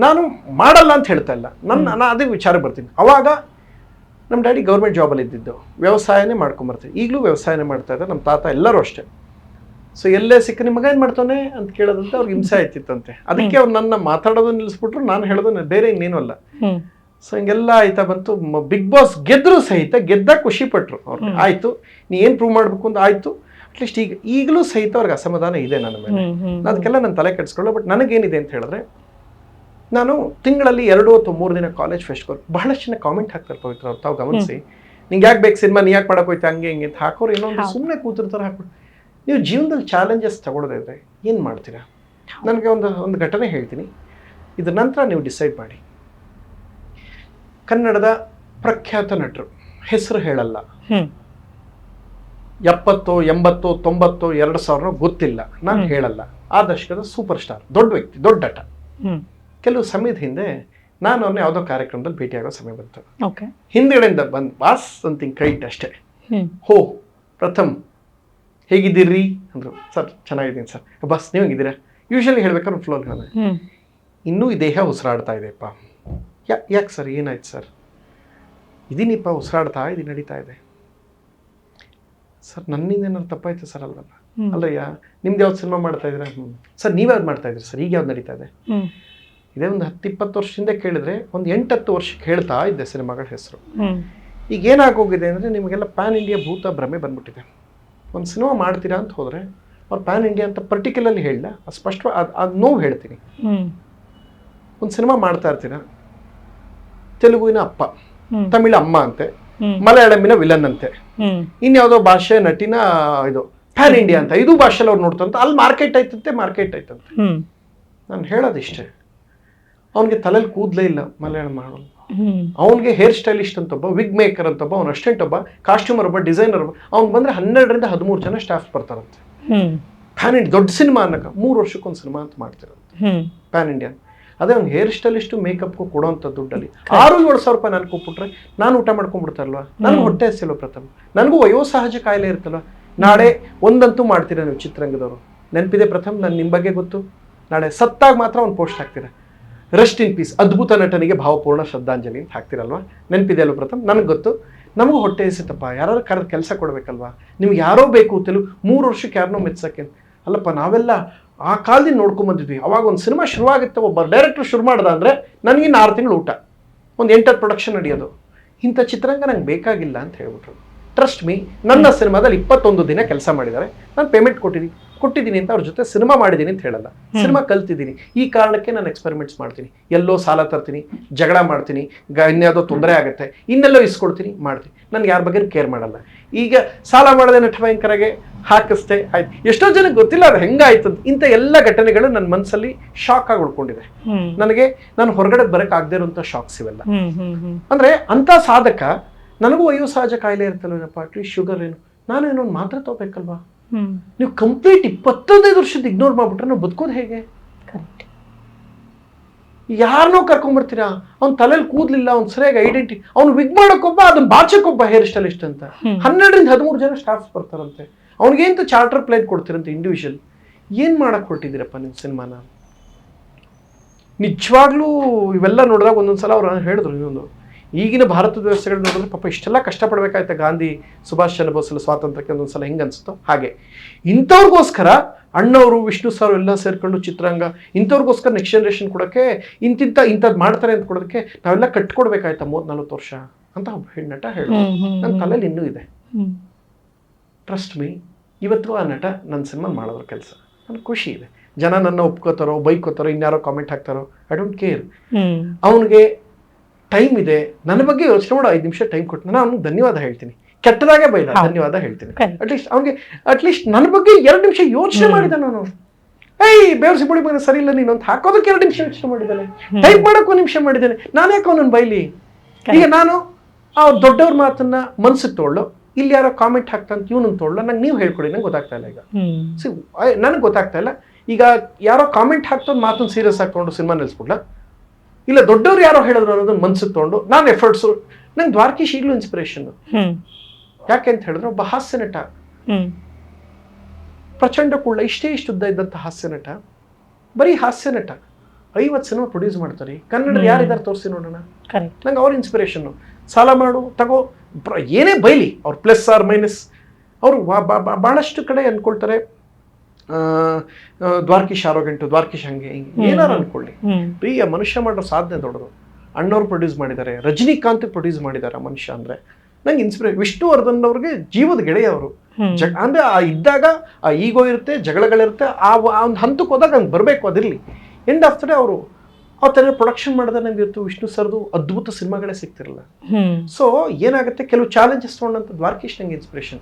ನಾನು ಮಾಡಲ್ಲ ಅಂತ ಹೇಳ್ತಾ ಇಲ್ಲ. ನನ್ನ ನಾನು ಅದೇ ವಿಚಾರ ಬರ್ತೀನಿ. ಅವಾಗ ನಮ್ಮ ಡ್ಯಾಡಿ ಗೌರ್ಮೆಂಟ್ ಜಾಬಲ್ಲಿ ಇದ್ದಿದ್ದು. ವ್ಯವಸಾಯನೇ ಮಾಡ್ಕೊಂಬರ್ತೀನಿ ಈಗಲೂ ವ್ಯವಸಾಯನೇ ಮಾಡ್ತಾ ಇದ್ದಾರೆ. ನಮ್ಮ ತಾತ ಎಲ್ಲರೂ ಅಷ್ಟೇ. ಸೊ ಎಲ್ಲೇ ಸಿಕ್ಕ ನಿಮ್ಮ ಮಗ ಏನು ಮಾಡ್ತಾನೆ ಅಂತ ಕೇಳೋದಂತ ಅವ್ರಿಗೆ ಹಿಂಸೆ ಆಯ್ತಿತ್ತಂತೆ. ಅದಕ್ಕೆ ಅವ್ರು ನನ್ನ ಮಾತಾಡೋದು ನಿಲ್ಲಿಸ್ಬಿಟ್ರು ನಾನು ಹೇಳೋದು ಬೇರೆ ಇನ್ನೇನು ಅಲ್ಲ. ಸೊ ಹಿಂಗೆಲ್ಲ ಆಯ್ತಾ ಬಂತು. ಬಿಗ್ ಬಾಸ್ ಗೆದ್ರು ಸಹಿತ ಗೆದ್ದಾಗ ಖುಷಿ ಪಟ್ರು ಅವ್ರು ಆಯ್ತು. ನೀ ಏನು ಪ್ರೂವ್ ಮಾಡಬೇಕು ಅಂತ ಆಯ್ತು. ಅಟ್ಲೀಸ್ಟ್ ಈಗ ಈಗಲೂ ಸಹಿತ ಅವ್ರಿಗೆ ಅಸಮಾಧಾನ ಇದೆ ನನ್ನ ಮೇಲೆ. ಅದಕ್ಕೆಲ್ಲ ನಾನು ತಲೆ ಕೆಡಿಸ್ಕೊಳ್ಳೋ ಬಟ್ ನನಗೇನಿದೆ ಅಂತ ಹೇಳಿದ್ರೆ ನಾನು ತಿಂಗಳಲ್ಲಿ ಎರಡು ಅಥವಾ ಮೂರು ದಿನ ಕಾಲೇಜ್ ಫೆಸ್ಟ್ ಬಹಳಷ್ಟು ಜನ ಕಾಮೆಂಟ್ ಹಾಕ್ತಾರೆ ಪವಿತ್ರ ಅವ್ರು. ತಾವು ಗಮನಿಸಿ. ನಿಂಗೆ ಯಾಕೆ ಬೇಕು ಸಿನಿಮಾ ನೀ ಯಾಕೆ ಮಾಡಕ್ಕೆ ಹೋಯ್ತು ಹಂಗೆ ಹಿಂಗೆ ಅಂತ ಹಾಕೋರು ಇನ್ನೊಂದು. ಸುಮ್ಮನೆ ಕೂತಿರ್ತಾರೆ ಹಾಕ್ಬಿಟ್ಟು. ನೀವು ಜೀವನದಲ್ಲಿ ಚಾಲೆಂಜಸ್ ತಗೊಳ್ಳೋದಿದ್ರೆ ಏನು ಮಾಡ್ತೀರಾ? ನನಗೆ ಒಂದು ಒಂದು ಘಟನೆ ಹೇಳ್ತೀನಿ. ಇದ್ರ ನಂತರ ನೀವು ಡಿಸೈಡ್ ಮಾಡಿ. ಕನ್ನಡದ ಪ್ರಖ್ಯಾತ ನಟರು. ಹೆಸರು ಹೇಳಲ್ಲ. ಎಪ್ಪತ್ತು ಎಂಬತ್ತು ತೊಂಬತ್ತು ಎರಡು ಸಾವಿರ ಗೊತ್ತಿಲ್ಲ. ನಾನು ಹೇಳಲ್ಲ. ಆ ದಶಕದ ಸೂಪರ್ ಸ್ಟಾರ್ ದೊಡ್ಡ ವ್ಯಕ್ತಿ ದೊಡ್ಡ ನಟ. ಕೆಲವು ಸಮಯದ ಹಿಂದೆ ನಾನು ಅವ್ರನ್ನ ಯಾವುದೋ ಕಾರ್ಯಕ್ರಮದಲ್ಲಿ ಭೇಟಿಯಾಗೋ ಸಮಯ ಬಂತು. ಹಿಂದ್ಗಡೆಯಿಂದ ಬಂದು ಬಾಸ್ ಅಂತಿಂಗ್ ಕೈಟ್ ಅಷ್ಟೇ. ಹೋ ಪ್ರಥಮ್ ಹೇಗಿದ್ದೀರಿ? ಅಂದರು ಸರ್ ಚೆನ್ನಾಗಿದ್ದೀನಿ ಸರ್. ಬಸ್ ನೀವು ಹೇಗಿದ್ದೀರಾ? ಯೂಶಲಿ ಹೇಳ್ಬೇಕಾದ್ರೆ ಫ್ಲೋ ನಾನು ಇನ್ನೂ ಈ ದೇಹ ಉಸಿರಾಡ್ತಾ ಇದೆಯಪ್ಪ. ಯಾ ಯಾಕೆ ಸರ್? ಏನಾಯ್ತು ಸರ್? ಇದೀನಿಪ್ಪ ಉಸಿರಾಡ್ತಾ ಇದು ನಡೀತಾ ಇದೆ. ಸರ್ ನನ್ನಿಂದ ಏನಾದ್ರು ತಪ್ಪಾಯ್ತು ಸರ್ ಅಲ್ವಲ್ಲ. ಅಲ್ಲಯ್ಯ ನಿಮ್ದು ಯಾವ್ದು ಸಿನಿಮಾ ಮಾಡ್ತಾ ಇದ್ದೀರಾ? ಸರ್ ನೀವ್ಯಾವ್ದು ಮಾಡ್ತಾ ಇದ್ದೀರಿ? ಸರ್ ಈಗ ಯಾವ್ದು ನಡೀತಾ ಇದೆ? ಇದೇ ಒಂದು ಹತ್ತು ಇಪ್ಪತ್ತು ವರ್ಷದಿಂದ ಕೇಳಿದ್ರೆ ಒಂದು ಎಂಟತ್ತು ವರ್ಷಕ್ಕೆ ಹೇಳ್ತಾ ಇದ್ದೆ ಸಿನಿಮಾಗಳ ಹೆಸರು. ಈಗ ಏನಾಗೋಗಿದೆ ಅಂದರೆ ನಿಮಗೆಲ್ಲ ಪ್ಯಾನ್ ಇಂಡಿಯಾ ಭೂತ ಭ್ರಮೆ ಬಂದ್ಬಿಟ್ಟಿದೆ. ಒಂದು ಸಿನಿಮಾ ಮಾಡ್ತೀರಾ ಅಂತ ಹೋದರೆ ಅವ್ರು ಪ್ಯಾನ್ ಇಂಡಿಯಾ ಅಂತ ಪರ್ಟಿಕ್ಯುಲರ್ಲಿ ಹೇಳಲ್ಲ ಅದು ಸ್ಪಷ್ಟವಾಗಿ ಅದು ಅದು ನೋವು ಹೇಳ್ತೀನಿ. ಒಂದು ಸಿನಿಮಾ ಮಾಡ್ತಾ ಇರ್ತೀರಾ? ತೆಲುಗುವಿನ ಅಪ್ಪ ತಮಿಳು ಅಮ್ಮ ಅಂತೆ ಮಲಯಾಳಮಿನ ವಿಲನ್ ಅಂತೆ. ಇನ್ಯಾವುದೋ ಭಾಷೆ ನಟಿನ ಇದು ಪ್ಯಾನ್ ಇಂಡಿಯಾ ಅಂತ ಇದು ಭಾಷೆಲಿ ಅವ್ರು ನೋಡ್ತಂತ ಅಲ್ಲಿ ಮಾರ್ಕೆಟ್ ಆಯ್ತಂತೆ ಮಾರ್ಕೆಟ್ ಆಯ್ತಂತೆ. ನಾನು ಹೇಳೋದಿಷ್ಟೇ. ಅವನಿಗೆ ತಲೆಯಲ್ಲಿ ಕೂದಲೇ ಇಲ್ಲ ಮಲಯಾಳಂ
ಹ್ಮ್.
ಅವನಿಗೆ ಹೇರ್ ಸ್ಟೈಲಿಸ್ಟ್ ಅಂತ ಒಬ್ಬ ವಿಗ್ ಮೇಕರ್ ಅಂತ ಒಬ್ಬ ಅವ್ನ ಅಸ್ಟೆಂಟ್ ಒಬ್ಬ ಕಾಸ್ಟ್ಯೂಮರ್ ಒಬ್ಬ ಡಿಸೈನರ್ ಒಬ್ಬ ಅವ್ನು ಬಂದರೆ ಹನ್ನೆರಡರಿಂದ ಹದಿಮೂರು ಜನ ಸ್ಟಾಫ್ ಬರ್ತಾರಂತೆ. ಪ್ಯಾನ್ ಇಂಡಿಯಾ ದೊಡ್ಡ ಸಿನಿಮಾ ಅನ್ನಕ ಮೂರು ವರ್ಷಕ್ಕೊಂದು ಸಿನಿಮಾ ಅಂತ ಮಾಡ್ತಿರಂತೆ ಪ್ಯಾನ್ ಇಂಡಿಯಾ ಅದೇ ಅವ್ನು ಹೇರ್ ಸ್ಟೈಲಿಸ್ಟು ಮೇಕಪ್ಗೂ ಕೊಡೋಂಥ ದುಡ್ಡಲ್ಲಿ. ಆರು ಏಳು ಸಾವಿರ ರೂಪಾಯಿ ನಾನು ಕೊಟ್ಬಿಟ್ರೆ ನಾನು ಊಟ ಮಾಡ್ಕೊಂಡ್ಬಿಡ್ತಾರಲ್ವ? ನಾನು ಹೊಟ್ಟೆ ಹಸಿಲ್ವ ಪ್ರಥಮ? ನನಗೂ ವಯೋಸಹಜ ಕಾಯಿಲೆ ಇರುತ್ತಲ್ವ? ನಾಳೆ ಒಂದಂತೂ ಮಾಡ್ತೀರಾ ನೀವು ಚಿತ್ರರಂಗದವರು? ನೆನಪಿದೆ ಪ್ರಥಮ್ ನಾನು ನಿಮ್ಮ ಬಗ್ಗೆ ಗೊತ್ತು? ನಾಳೆ ಸತ್ತಾಗ ಮಾತ್ರ ಒಂದು ಪೋಸ್ಟ್ ಹಾಕ್ತೀರಾ? ರೆಸ್ಟ್ ಇನ್ ಪೀಸ್ ಅದ್ಭುತ ನಟನಿಗೆ ಭಾವಪೂರ್ಣ ಶ್ರದ್ಧಾಂಜಲಿ ಅಂತ ಹಾಕ್ತಿರಲ್ವಾ? ನೆನಪಿದೆ ಅಲ್ವ ಪ್ರಥಮ್? ನನಗೆ ಗೊತ್ತು. ನಮಗೂ ಹೊಟ್ಟೆ ಎಸಿತಪ್ಪ. ಯಾರು ಕರೆದು ಕೆಲಸ ಕೊಡಬೇಕಲ್ವಾ? ನಿಮ್ಗೆ ಯಾರೋ ಬೇಕು ತೆಲುಗು ಮೂರು ವರ್ಷಕ್ಕೆ ಯಾರನ್ನೋ ಮೆಚ್ಚಕ್ಕೆ ಅಲ್ಲಪ್ಪ, ನಾವೆಲ್ಲ ಆ ಕಾಲದಿಂದ ನೋಡ್ಕೊಂಬಂದಿದ್ವಿ ಅವಾಗ ಒಂದು ಸಿನಿಮಾ ಶುರುವಾಗುತ್ತೆ. ಒಬ್ಬ ಡೈರೆಕ್ಟರ್ ಶುರು ಮಾಡ್ದ ಅಂದರೆ ನನಗಿನ್ನು ಆರು ತಿಂಗಳು ಊಟ. ಒಂದು ಎಂಟರ್ ಪ್ರೊಡಕ್ಷನ್ ನಡೆಯೋದು. ಇಂಥ ಚಿತ್ರರಂಗ ನಂಗೆ ಬೇಕಾಗಿಲ್ಲ ಅಂತ ಹೇಳ್ಬಿಟ್ರು. ಟ್ರಸ್ಟ್ ಮೀ ನನ್ನ ಸಿನಿಮಾದಲ್ಲಿ ಇಪ್ಪತ್ತೊಂದು ದಿನ ಕೆಲಸ ಮಾಡಿದ್ದಾರೆ. ನಾನು ಪೇಮೆಂಟ್ ಕೊಟ್ಟಿದ್ದೀನಿ. ಕೊಟ್ಟಿದ್ದೀನಿ ಅಂತ ಅವ್ರ ಜೊತೆ ಸಿನಿಮಾ ಮಾಡಿದ್ದೀನಿ ಅಂತ ಹೇಳಲ್ಲ. ಸಿನಿಮಾ ಕಲ್ತಿದ್ದೀನಿ. ಈ ಕಾರಣಕ್ಕೆ ನಾನು ಎಕ್ಸ್ಪೆರಿಮೆಂಟ್ಸ್ ಮಾಡ್ತೀನಿ. ಎಲ್ಲೋ ಸಾಲ ತರ್ತೀನಿ ಜಗಳ ಮಾಡ್ತೀನಿ ಗ ಇನ್ಯಾವುದೋ ತೊಂದರೆ ಆಗುತ್ತೆ ಇನ್ನೆಲ್ಲೋ ಇಸ್ಕೊಡ್ತೀನಿ ಮಾಡ್ತೀನಿ. ನನಗೆ ಯಾರ ಬಗ್ಗೆ ಕೇರ್ ಮಾಡಲ್ಲ. ಈಗ ಸಾಲ ಮಾಡದೆ ನಟ ಭಯಂಕರಾಗೆ ಹಾಕಿಸ್ದೆ ಆಯ್ತು. ಎಷ್ಟೋ ಜನಕ್ಕೆ ಗೊತ್ತಿಲ್ಲ ಅದು ಹೆಂಗಾಯ್ತು ಅಂತ. ಇಂಥ ಎಲ್ಲ ಘಟನೆಗಳು ನನ್ನ ಮನಸ್ಸಲ್ಲಿ ಶಾಕ್ ಆಗಿ ಉಳ್ಕೊಂಡಿದೆ. ನನಗೆ ನಾನು ಹೊರಗಡೆ ಬರಕ್ ಆಗದೆ ಇರುವಂತ ಶಾಕ್ಸ್ ಇವೆಲ್ಲ. ಅಂದ್ರೆ ಅಂತ ಸಾಧಕ ನನಗೂ ವಯೋಸಹಜ ಕಾಯಿಲೆ ಇರ್ತಲ್ವೇನಪ್ಪ ಅಟ್ಲೀಸ್ಟ್ ಶುಗರ್ ಏನು? ನಾನು ಏನೋ ಒಂದು ಮಾತ್ರೆ ತಗೋಬೇಕಲ್ವಾ? ನೀವು ಕಂಪ್ಲೀಟ್ ಇಪ್ಪತ್ತೊಂದೈದು ವರ್ಷದ ಇಗ್ನೋರ್ ಮಾಡ್ಬಿಟ್ರೆ ನಾವು ಬದುಕೋದು ಹೇಗೆ?
ಕರೆಕ್ಟ್
ಯಾರನ್ನೋ ಕರ್ಕೊಂಡ್ಬರ್ತೀರಾ ಅವ್ನ ತಲೆಯಲ್ಲಿ ಕೂದ್ಲಿಲ್ಲ ಅವ್ನು ಸರಿಯಾಗಿ ಐಡೆಂಟಿ ಅವ್ನು ವಿಗ್ ಮಾಡೋಕ್ಕೊಬ್ಬ ಅದನ್ನ ಬಾಚಕ್ಕೊಬ್ಬ ಹೇರ್ ಸ್ಟೈಲಿಸ್ಟ್ ಅಂತ.
ಹ್ಮ್.
ಹನ್ನೆರಡರಿಂದ ಹದಿಮೂರು ಜನ ಸ್ಟಾಫ್ಸ್ ಬರ್ತಾರಂತೆ. ಅವ್ನಿಗೇಂತ ಚಾರ್ಟರ್ ಪ್ಲೇನ್ ಕೊಡ್ತೀರಂತೆ ಇಂಡಿವಿಜುವಲ್ ಏನು ಮಾಡಕ್ಕೆ ಹೊರಟಿದ್ದೀರಪ್ಪ ನಿಮ್ಮ ಸಿನಿಮಾನ ನಿಜವಾಗ್ಲೂ ಇವೆಲ್ಲ ನೋಡಿದಾಗ ಒಂದೊಂದ್ಸಲ ಅವ್ರು ಹೇಳಿದ್ರು ಇನ್ನೊಂದು. ಈಗಿನ ಭಾರತದ ವ್ಯವಸ್ಥೆಗಳು ನೋಡಿದ್ರೆ ಪಾಪ ಇಷ್ಟೆಲ್ಲ ಕಷ್ಟಪಡ್ಬೇಕಾಯ್ತ ಗಾಂಧಿ ಸುಭಾಷ್ ಚಂದ್ರ ಬೋಸ್ ಸ್ವಾತಂತ್ರ್ಯಕ್ಕೆ ಒಂದೊಂದ್ಸಲ ಹೆಂಗನ್ಸುತ್ತೋ ಹಾಗೆ. ಇಂಥವ್ರಿಗೋಸ್ಕರ ಅಣ್ಣವರು ವಿಷ್ಣು ಸರ್ ಎಲ್ಲ ಸೇರ್ಕೊಂಡು ಚಿತ್ರಾಂಗ ಇಂಥವ್ರಿಗೋಸ್ಕರ ನೆಕ್ಸ್ಟ್ ಜನರೇಷನ್ ಕೊಡೋಕ್ಕೆ ಇಂತಿಂತ ಇಂಥದ್ದು ಮಾಡ್ತಾರೆ ಅಂತ ಕೊಡೋದಕ್ಕೆ ನಾವೆಲ್ಲ ಕಟ್ಕೊಡ್ಬೇಕಾಯ್ತಾ ಮೂವತ್ತು ನಲ್ವತ್ತು ವರ್ಷ ಅಂತ ಒಬ್ಬ ಹೆಣ್ಣಟ ಹೇಳಿ ನನ್ನ ತಲೆಯಲ್ಲಿ ಇನ್ನೂ ಇದೆ. ಟ್ರಸ್ಟ್ ಮೀ ಇವತ್ತು ಆ ನಟ ನನ್ನ ಸಿನಿಮಾ ಮಾಡೋದ್ರ ಕೆಲಸ. ನನಗೆ ಖುಷಿ ಇದೆ. ಜನ ನನ್ನ ಒಪ್ಕೋತಾರೋ ಬೈಕೋತಾರೋ ಇನ್ಯಾರೋ ಕಾಮೆಂಟ್ ಹಾಕ್ತಾರೋ ಐ ಡೋಂಟ್ ಕೇರ್ ಅವನಿಗೆ ಟೈಮ್ ಇದೆ. ನನ್ನ ಬಗ್ಗೆ ಯೋಚನೆ ಮಾಡೋ ಐದು ನಿಮಿಷ ಟೈಮ್ ಕೊಟ್ಟು. ನಾನು ಅವ್ನಿಗೆ ಧನ್ಯವಾದ ಹೇಳ್ತೀನಿ. ಕೆಟ್ಟದಾಗೆ ಬೈದ ಧನ್ಯವಾದ ಹೇಳ್ತೀನಿ. ಅಟ್ಲೀಸ್ಟ್ ಅವ್ನಿಗೆ ಅಟ್ಲೀಸ್ಟ್ ನನ್ನ ಬಗ್ಗೆ ಎರಡು ನಿಮಿಷ ಯೋಚನೆ. ಮಾಡಿದ ನಾನು. ಏಯ್ ಬೇವರ್ ಸಿಬ್ಬಳಿ ಮನೆ ಸರಿ ಇಲ್ಲ ನೀನು ಅಂತ ಹಾಕೋದಕ್ಕೆ ಎರಡು ನಿಮಿಷ ಯೋಚನೆ ಮಾಡಿದ್ದಾನೆ. ಟೈಪ್ ಮಾಡೋಕ್ಕೂ ನಿಮಿಷ ಮಾಡಿದ್ದಾನೆ. ನಾನು ಯಾಕೆ ಅವನನ್ನು ಬೈಲಿ? ಈಗ ನಾನು ಆ ದೊಡ್ಡವ್ರ ಮಾತನ್ನ ಮನ್ಸಿಗೆ ತೋಳು ಇಲ್ಲಿ ಯಾರೋ ಕಾಮೆಂಟ್ ಹಾಕ್ತಂತ ಇವನನ್ನು ತೋಳು ನಂಗೆ ನೀವು ಹೇಳ್ಕೊಡಿ ನಂಗೆ ಗೊತ್ತಾಗ್ತಾ ಇಲ್ಲ ಈಗ. ಸಿ ನನಗೆ ಗೊತ್ತಾಗ್ತಾ ಇಲ್ಲ. ಈಗ ಯಾರೋ ಕಾಮೆಂಟ್ ಹಾಕ್ತಂದು ಮಾತನ್ನು ಸೀರಿಯಸ್ ಹಾಕೊಂಡು ಸಿನಿಮಾ ನಿಲ್ಸ್ಬಿಡ್ಲ? ಇಲ್ಲ ದೊಡ್ಡವ್ರು ಯಾರೋ ಹೇಳಿದ್ರು ಅನ್ನೋದನ್ನ ಮನ್ಸಿಗೆ ತಗೊಂಡು ನಾನು ಎಫರ್ಟ್ಸ್ ನಂಗೆ ದ್ವಾರಕೀಶ್ ಈಗಲೂ ಇನ್ಸ್ಪಿರೇಷನ್ ಯಾಕೆ ಅಂತ ಹೇಳಿದ್ರೆ ಒಬ್ಬ ಹಾಸ್ಯ ನಟ. ಪ್ರಚಂಡ ಕುಳ್ಳ ಇಷ್ಟೇ ಇಷ್ಟು ಉದ್ದ ಇದ್ದಂಥ ಹಾಸ್ಯ ನಟ. ಬರೀ ಹಾಸ್ಯ ನಟ. ಐವತ್ತು ಸಿನಿಮಾ ಪ್ರೊಡ್ಯೂಸ್ ಮಾಡ್ತಾರೆ.
ಕನ್ನಡ.
ಯಾರಿದ್ದಾರೆ ತೋರಿಸಿ ನೋಡೋಣ. ನಂಗೆ ಅವ್ರ ಇನ್ಸ್ಪಿರೇಷನ್ ಸಾಲ ಮಾಡು ತಗೋ. ಏನೇ ಬೈಲಿ ಅವ್ರ ಪ್ಲಸ್ ಆರ್ ಮೈನಸ್ ಅವರು ಬಹಳಷ್ಟು ಕಡೆ ಅಂದ್ಕೊಳ್ತಾರೆ ದ್ವಾರಕೀಶ್ ಆರೋಗ್ಯಂಟು ದ್ವಾರಕೀಶ್ ಹಂಗೆ ಹಿಂಗೆ. ಏನಾರು ಅನ್ಕೊಳ್ಳಿ. ಪ್ರಿಯ ಮನುಷ್ಯ ಮಾಡೋ ಸಾಧನೆ ದೊಡ್ಡದು. ಅಣ್ಣವ್ರು ಪ್ರೊಡ್ಯೂಸ್ ಮಾಡಿದ್ದಾರೆ ರಜನಿಕಾಂತ್ ಪ್ರೊಡ್ಯೂಸ್ ಮಾಡಿದ್ದಾರೆ ಮನುಷ್ಯ ಅಂದರೆ. ನಂಗೆ ಇನ್ಸ್ಪಿರೇ ವಿಷ್ಣುವರ್ಧನ್ ಅವ್ರಿಗೆ ಜೀವದ ಗೆಳೆಯ ಅವರು
ಅಂದ್ರೆ
ಜಗ ಅಂದರೆ ಆ ಇದ್ದಾಗ ಆ ಈಗೋ ಇರುತ್ತೆ ಜಗಳಗಳಿರುತ್ತೆ ಆ ಒಂದು ಹಂತಕ್ಕೆ ಹೋದಾಗ ಹಂಗೆ ಬರಬೇಕು ಅದಿರಲಿ. ಎಂಡ್ ಆಫ್ ದ ಡೇ ಅವರು ಆ ಥರ ಪ್ರೊಡಕ್ಷನ್ ಮಾಡಿದ್ರೆ ನಂಗೆ ಇವತ್ತು ವಿಷ್ಣು ಸರ್ದು ಅದ್ಭುತ ಸಿನಿಮಾಗಳೇ ಸಿಗ್ತಿರಲ್ಲ. ಸೊ ಏನಾಗುತ್ತೆ? ಕೆಲವು ಚಾಲೆಂಜಸ್ ತೊಗೊಂಡಂತ ದ್ವಾರಕೀಶ್ ನಂಗೆ ಇನ್ಸ್ಪಿರೇಷನ್